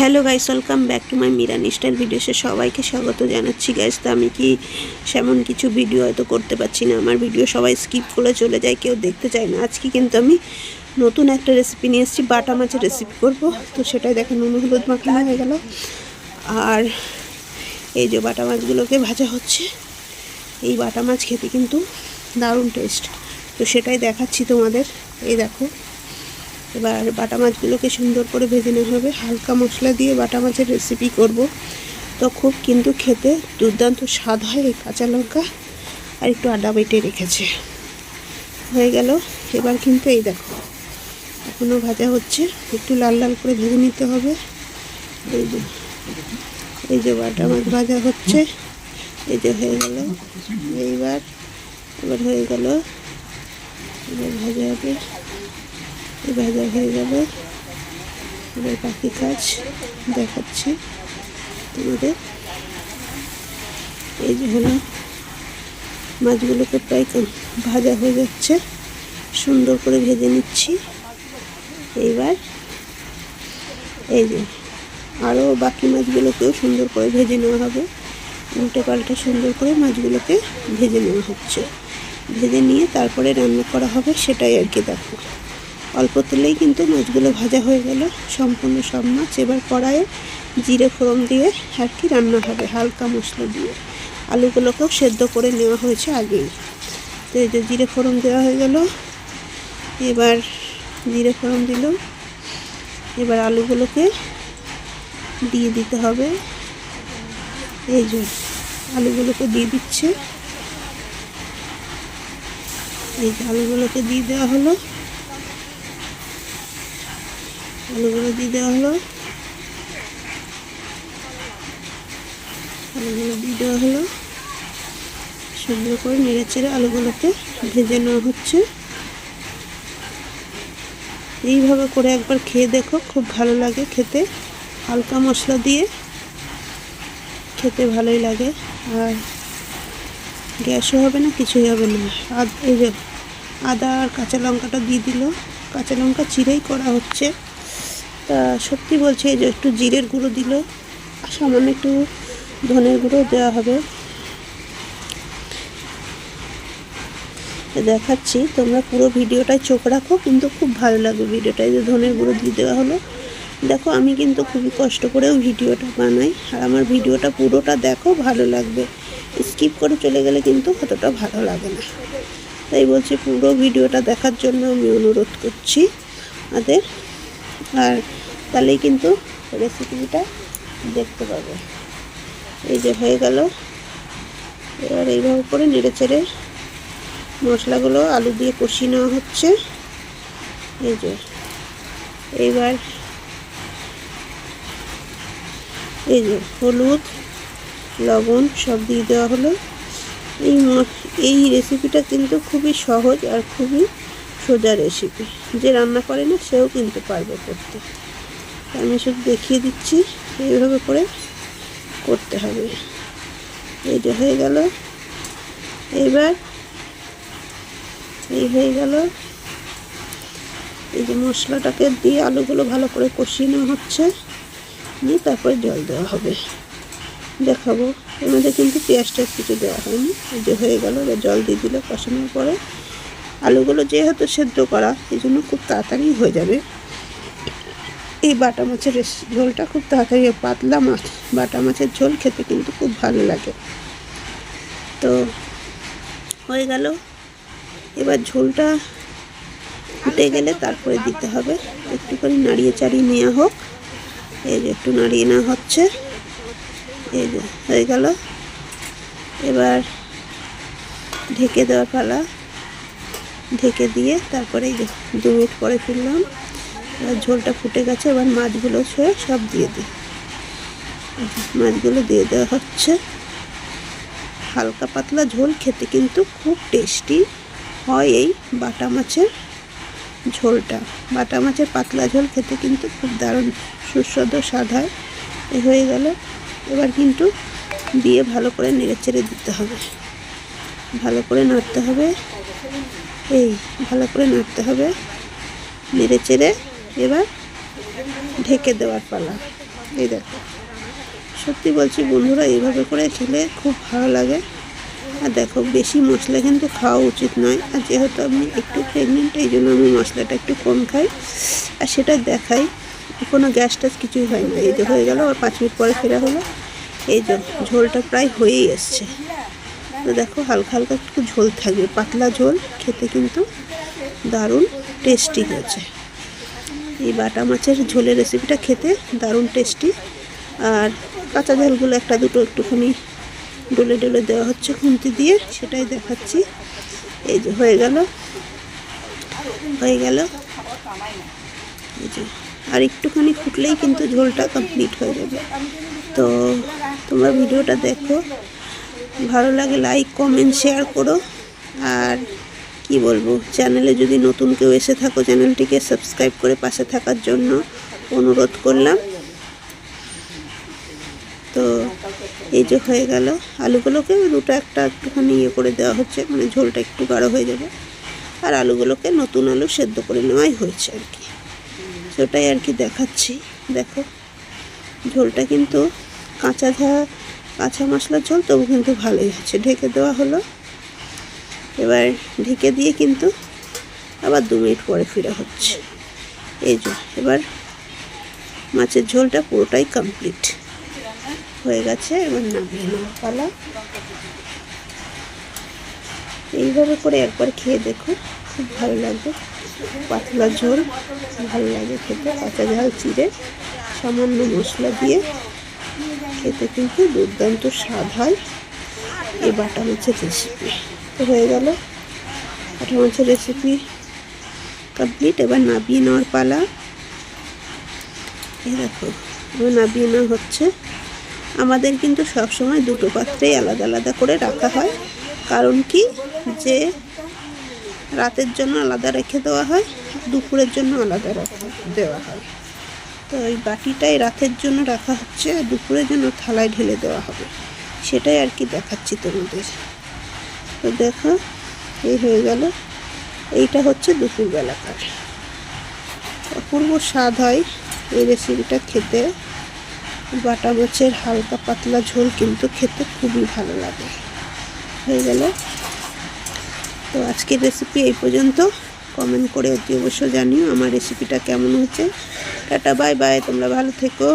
Hello guys welcome back to my Miran style ভিডিওসে সবাইকে স্বাগত জানাচ্ছি গাইস তো আমি কি সেমন কিছু ভিডিও হয়তো করতে পারছি না। আমার ভিডিও সবাই স্কিপ করে চলে যায়, কেউ দেখতে চায় না। আজকে কিন্তু আমি নতুন একটা রেসিপি নিয়ে এসেছি, বাটা মাছের রেসিপি করব। তো সেটাই দেখেন, নুন হলুদ মাখানো হয়ে গেল। আর এই যে বাটা মাছগুলোকে ভাজা হচ্ছে। এই বাটা মাছ খেতে কিন্তু দারুণ টেস্ট তো সেটাই দেখাচ্ছি তোমাদের। এই দেখো এবার বাটা মাছগুলোকে সুন্দর করে ভেজে নেওয়া হবে। হালকা মশলা দিয়ে বাটা মাছের রেসিপি করব। তো খুব কিন্তু খেতে দুর্দান্ত স্বাদ হয় এই কাঁচা লঙ্কা। আর একটু আদা বেটে রেখেছে। হয়ে গেল। এবার কিন্তু এই দেখো এখনও ভাজা হচ্ছে। একটু লাল লাল করে ভেজে নিতে হবে। এই যে এই যে বাটা মাছ ভাজা হচ্ছে। এই যে হয়ে গেল। এইবার, এবার হয়ে গেল। এবার ভাজা হবে। ভাজা হয়ে গেল এবার বাকি কাজ দেখাচ্ছি তোমাদের। এই যে হলো, মাছগুলোকে প্রায় ভাজা হয়ে যাচ্ছে। সুন্দর করে ভেজে নিচ্ছি। এইবার এই যে আরও বাকি মাছগুলোকেও সুন্দর করে ভেজে নেওয়া হবে। উল্টে পাল্টে সুন্দর করে মাছগুলোকে ভেজে নেওয়া হচ্ছে। ভেজে নিয়ে তারপরে রান্না করা হবে সেটাই আর কি দেখো। অল্প তেলেই কিন্তু মাছগুলো ভাজা হয়ে গেল। সম্পূর্ণ সব মাছ এবার কড়াইয়ে জিরে, ফোড়ন দিয়ে আর কি রান্না হবে, হালকা মশলা দিয়ে। আলুগুলোকেও সেদ্ধ করে নেওয়া হয়েছে আগেই। তো এই যে জিরে, ফোড়ন দেওয়া হয়ে গেল। এবার জিরে, ফোড়ন দিল। এবার আলুগুলোকে দিয়ে দিতে হবে। এই যে আলুগুলোকে দিয়ে দিচ্ছে। এই আলুগুলোকে দিয়ে দেওয়া হলো। আলুগুলো দিয়ে দেওয়া হলো। আলুগুলো দিয়ে দেওয়া হলো। সুন্দর করে নেড়ে চেড়ে আলুগুলোকে ভেজে নেওয়া হচ্ছে। এইভাবে করে একবার খেয়ে দেখো, খুব ভালো লাগে খেতে। হালকা মশলা দিয়ে খেতে ভালোই লাগে। আর গ্যাসও হবে না, কিছুই হবে না। আদ এই যে আদা আর কাঁচা লঙ্কাটা দিয়ে দিল। কাঁচা লঙ্কা চিরেই করা হচ্ছে। সত্যি বলছে যে একটু জিরের গুঁড়ো দিল, আর সামান্য একটু ধনের গুঁড়ো দেওয়া হবে। দেখাচ্ছি, তোমরা পুরো ভিডিওটায় চোখ রাখো, কিন্তু খুব ভালো লাগবে ভিডিওটায় যে ধনের গুঁড়ো দিয়ে দেওয়া হলো। দেখো, আমি কিন্তু খুবই কষ্ট করেও ভিডিওটা বানাই, আর আমার ভিডিওটা পুরোটা দেখো, ভালো লাগবে। স্কিপ করে চলে গেলে কিন্তু অতটা ভালো লাগে না। তাই বলছি পুরো ভিডিওটা দেখার জন্য আমি অনুরোধ করছি আমাদের। আর তাহলেই কিন্তু রেসিপিটা দেখতে পাবে। এই যে হয়ে গেল। এবার এইভাবে করে নেড়ে চেড়ে মশলাগুলো আলু দিয়ে কষিয়ে নেওয়া হচ্ছে। এই যে, এইবার এই যে হলুদ, লবণ সব দিয়ে দেওয়া হলো। এই এই রেসিপিটা কিন্তু খুবই সহজ আর খুবই সোজা রেসিপি যে রান্না করে না, সেও কিন্তু পারবে করতে। আমি শুধু দেখিয়ে দিচ্ছি, এইভাবে করে করতে হবে। এই যে হয়ে গেল। এইবার এই হয়ে গেল। এই যে মশলাটাকে দিয়ে আলুগুলো ভালো করে কষিয়ে নেওয়া হচ্ছে। নিয়ে তারপরে জল দেওয়া হবে। দেখাবো। এর মধ্যে কিন্তু পেঁয়াজ টেয়াজ কিছু দেওয়া হয়নি। এই যে হয়ে গেল। এবার জল দিয়ে দিলে কষানোর পরে। আলুগুলো যেহেতু সেদ্ধ করা, এই জন্য খুব তাড়াতাড়ি হয়ে যাবে। এই বাটা মাছের ঝোলটা খুব তাড়াতাড়ি পাতলা মাছ, বাটা মাছের ঝোল খেতে কিন্তু খুব ভালো লাগে। তো হয়ে গেল। এবার ঝোলটা ফুটে গেলে তারপরে দিতে হবে। একটুখানি নাড়িয়ে চাড়িয়ে নেওয়া হোক। এই যে একটু নাড়িয়ে নেওয়া হচ্ছে। এই যে হয়ে গেল। এবার ঢেকে দেওয়ার পালা। ঢেকে দিয়ে তারপরে দু মিনিট পরে ফিরলাম। ঝোলটা ফুটে গেছে, এবার মাছগুলো ছুঁয়ে সব দিয়ে দিই। মাছগুলো দিয়ে দেওয়া হচ্ছে। হালকা পাতলা ঝোল খেতে কিন্তু খুব টেস্টি হয় এই বাটা মাছের ঝোলটা। বাটা মাছের পাতলা ঝোল খেতে কিন্তু খুব দারুণ সুস্বাদু স্বাদ হয়। এ হয়ে গেল। এবার কিন্তু দিয়ে ভালো করে নেড়ে চেড়ে দিতে হবে। ভালো করে নাড়তে হবে। এই, ভালো করে নাড়তে হবে। নেড়ে চেড়ে এবার ঢেকে দেওয়ার পালা। এই দেখো। সত্যি বলছি বন্ধুরা, এইভাবে করে খেলে খুব ভালো লাগে। আর দেখো, বেশি মশলা কিন্তু খাওয়া উচিত নয়। আর যেহেতু আমি একটু প্রেগনেন্ট এই জন্য আমি মশলাটা একটু কম খাই। আর সেটা দেখাই, কোনো গ্যাস ট্যাস কিছুই হয় না। এই যে হয়ে গেল আর পাঁচ মিনিট পরে ফেরা হলো। এই যে ঝোলটা প্রায় হয়েই এসছে। তো দেখো, হালকা হালকা একটু ঝোল থাকবে। পাতলা ঝোল, খেতে কিন্তু দারুণ টেস্টি হয়েছে। এই বাটা মাছের ঝোলের রেসিপিটা খেতে দারুণ টেস্টি আর কাঁচা ঝালগুলো একটা দুটো একটুখানি ডলে ডলে দেওয়া হচ্ছে খুন্তি দিয়ে, সেটাই দেখাচ্ছি। এই যে হয়ে গেল। হয়ে গেল। এই যে আর একটুখানি ফুটলেই কিন্তু ঝোলটা কমপ্লিট হয়ে যাবে। তো তোমরা ভিডিওটা দেখো। ভালো লাগে লাইক কমেন্ট শেয়ার করো। আর কি বলব? চ্যানেলে যদি নতুন কেউ এসে থাকো, চ্যানেলটিকে সাবস্ক্রাইব করে পাশে থাকার জন্য অনুরোধ করলাম। তো এই যে হয়ে গেল। আলুগুলোকে দুটো একটা একটুখানি ইয়ে করে দেওয়া হচ্ছে মানে ঝোলটা একটু গাঢ় হয়ে যাবে। আর আলুগুলোকে নতুন আলু সেদ্ধ করে নেওয়াই হয়েছে আর কি। সেটাই আর কি দেখাচ্ছি। দেখো, ঝোলটা কিন্তু কাঁচা ঝা কাঁচা মশলার ঝোল, তবু কিন্তু ভালোই হচ্ছে ঢেকে দেওয়া হলো। এবার ঢেকে দিয়ে কিন্তু আবার দু মিনিট পরে ফিরে হচ্ছে। এই যে, এবার মাছের ঝোলটা পুরোটাই কমপ্লিট হয়ে গেছে, এবার নামিয়ে নেওয়া পালা। এইভাবে করে একবার খেয়ে দেখো খুব ভালো লাগবে। পাতলা ঝোল ভালো লাগে খেতে। কাঁচা ঝাল, চিড়ে, সামান্য মশলা দিয়ে খেতে কিন্তু দুর্দান্ত স্বাদ হয়। এই বাটা মাছের রেসিপি হয়ে গেল। বাটা মাছের রেসিপি কমপ্লিট এবার নাবিয়ে নেওয়ার পালা। এই দেখো, এবার নাবিয়ে নেওয়া হচ্ছে। আমাদের কিন্তু সবসময় দুটো পাত্রেই আলাদা আলাদা করে রাখা হয়। কারণ কি? যে রাতের জন্য আলাদা রেখে দেওয়া হয়, দুপুরের জন্য আলাদা রাখা দেওয়া হয়। তো ওই বাটিটাই রাতের জন্য রাখা হচ্ছে, আর দুপুরের জন্য থালায় ঢেলে দেওয়া হবে। সেটাই আর কি দেখাচ্ছি তোমাদের। তো দেখো, এই হয়ে গেল। এইটা হচ্ছে দুপুরবেলাকার অপূর্ব স্বাদ হয় এই রেসিপিটা খেতে। বাটা মাছের হালকা পাতলা ঝোল কিন্তু খেতে খুবই ভালো লাগে। হয়ে গেল। তো আজকের রেসিপি এই পর্যন্ত। কমেন্ট করে অতি অবশ্য জানিও আমার রেসিপিটা কেমন হচ্ছে টাটা বাই বাই তোমরা ভালো থেকো।